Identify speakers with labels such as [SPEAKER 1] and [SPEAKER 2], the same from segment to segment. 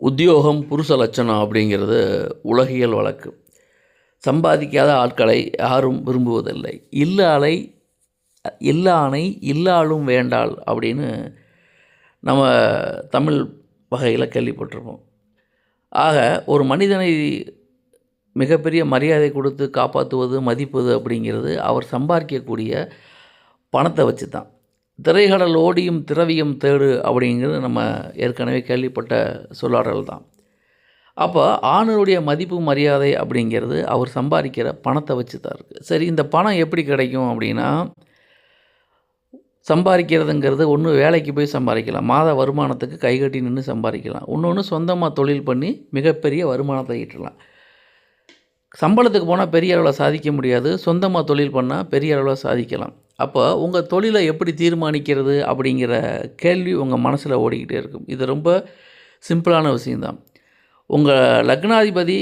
[SPEAKER 1] உத்தியோகம் புருஷ லட்சணம் அப்படிங்கிறது உலகியல் வழக்கு. சம்பாதிக்காத ஆட்களை யாரும் விரும்புவதில்லை. இல்லாலை இல்லானை இல்லாளும் வேண்டாள் அப்படின்னு நம்ம தமிழ் வகையில் கேள்விப்பட்டிருப்போம். ஆக ஒரு மனிதனை மிகப்பெரிய மரியாதை கொடுத்து காப்பாற்றுவது மதிப்பது அப்படிங்கிறது அவர் சம்பாதிக்கக்கூடிய பணத்தை வச்சு தான் திரைகடல் ஓடியும் திரவியம் தேடு அப்படிங்கிறது நம்ம ஏற்கனவே கேள்விப்பட்ட சொல்லாடல் தான். அப்போ ஆணுடைய மதிப்பு மரியாதை அப்படிங்கிறது அவர் சம்பாதிக்கிற பணத்தை வச்சு தான் இருக்குது சரி இந்த பணம் எப்படி கிடைக்கும் அப்படின்னா சம்பாதிக்கிறதுங்கிறது ஒன்று வேலைக்கு போய் சம்பாதிக்கலாம் மாத வருமானத்துக்கு கைகட்டி நின்று சம்பாதிக்கலாம் இன்னொன்று சொந்தமாக தொழில் பண்ணி மிகப்பெரிய வருமானத்தை ஈட்டலாம். சம்பளத்துக்கு போனால் பெரிய அளவில் சாதிக்க முடியாது சொந்தமாக தொழில் பண்ணால் பெரிய அளவில் சாதிக்கலாம். அப்போ உங்கள் தொழிலை எப்படி தீர்மானிக்கிறது அப்படிங்கிற கேள்வி உங்கள் மனசில் ஓடிக்கிட்டே இருக்கும். இது ரொம்ப சிம்பிளான விஷயந்தான் உங்கள் லக்னாதிபதி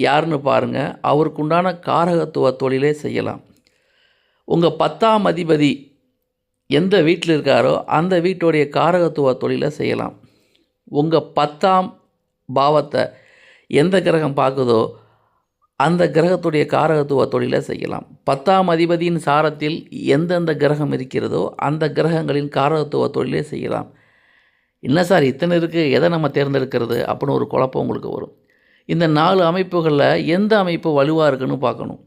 [SPEAKER 1] யாருன்னு பாருங்கள் அவருக்குண்டான காரகத்துவ தொழிலே செய்யலாம். உங்கள் பத்தாம் அதிபதி எந்த வீட்டில் இருக்காரோ அந்த வீட்டுடைய காரகத்துவ தொழிலை செய்யலாம். உங்கள் பத்தாம் பாவத்தை எந்த கிரகம் பார்க்குதோ அந்த கிரகத்துடைய காரகத்துவ தொழிலை செய்யலாம். பத்தாம் அதிபதியின் சாரத்தில் எந்தெந்த கிரகம் இருக்கிறதோ அந்த கிரகங்களின் காரகத்துவ தொழிலே செய்யலாம். என்ன சார் இத்தனை இருக்குது எதை நம்ம தேர்ந்தெடுக்கிறது? அப்படின்னு ஒரு குழப்பம் உங்களுக்கு வரும். இந்த நாலு அமைப்புகளில் எந்த அமைப்பு வலுவாக இருக்குன்னு பார்க்கணும்.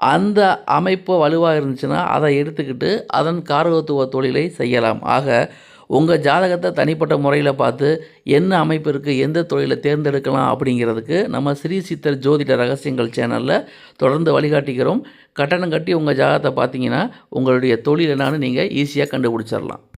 [SPEAKER 1] அந்த அமைப்பு வலுவாக இருந்துச்சுன்னா அதை எடுத்துக்கிட்டு அதன் காரகத்துவ தொழிலை செய்யலாம். ஆக உங்கள் ஜாதகத்தை தனிப்பட்ட முறையில் பார்த்து என்ன அமைப்பு இருக்குது எந்த தொழிலை தேர்ந்தெடுக்கலாம் அப்படிங்கிறதுக்கு நம்ம ஸ்ரீ சித்தர் ஜோதிட ரகசியங்கள் சேனலில் தொடர்ந்து வழிகாட்டிக்கிறோம். கட்டணம் கட்டி உங்கள் ஜாதகத்தை பார்த்தீங்கன்னா உங்களுடைய தொழில் என்னான்னு நீங்கள் ஈஸியாக கண்டுபிடிச்சிடலாம்.